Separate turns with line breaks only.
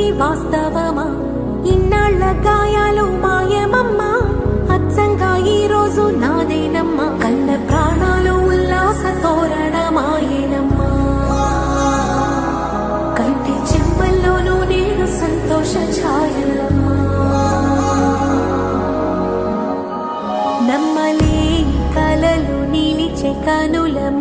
ఇది వాస్తవమా? ఇన్నాళ్ళ గాయాలు మాయమమ్మా? అచ్చంగా ఈ రోజు నాదేనమ్మా? కన్న ప్రాణాలు ఉల్లాస తోరణమాయనమ్మా కంటి చెంపల్లోనూ నేను సంతోష ఛాయనమ్మా నమ్మలే కలలు నిలిచే కనులమ్మ.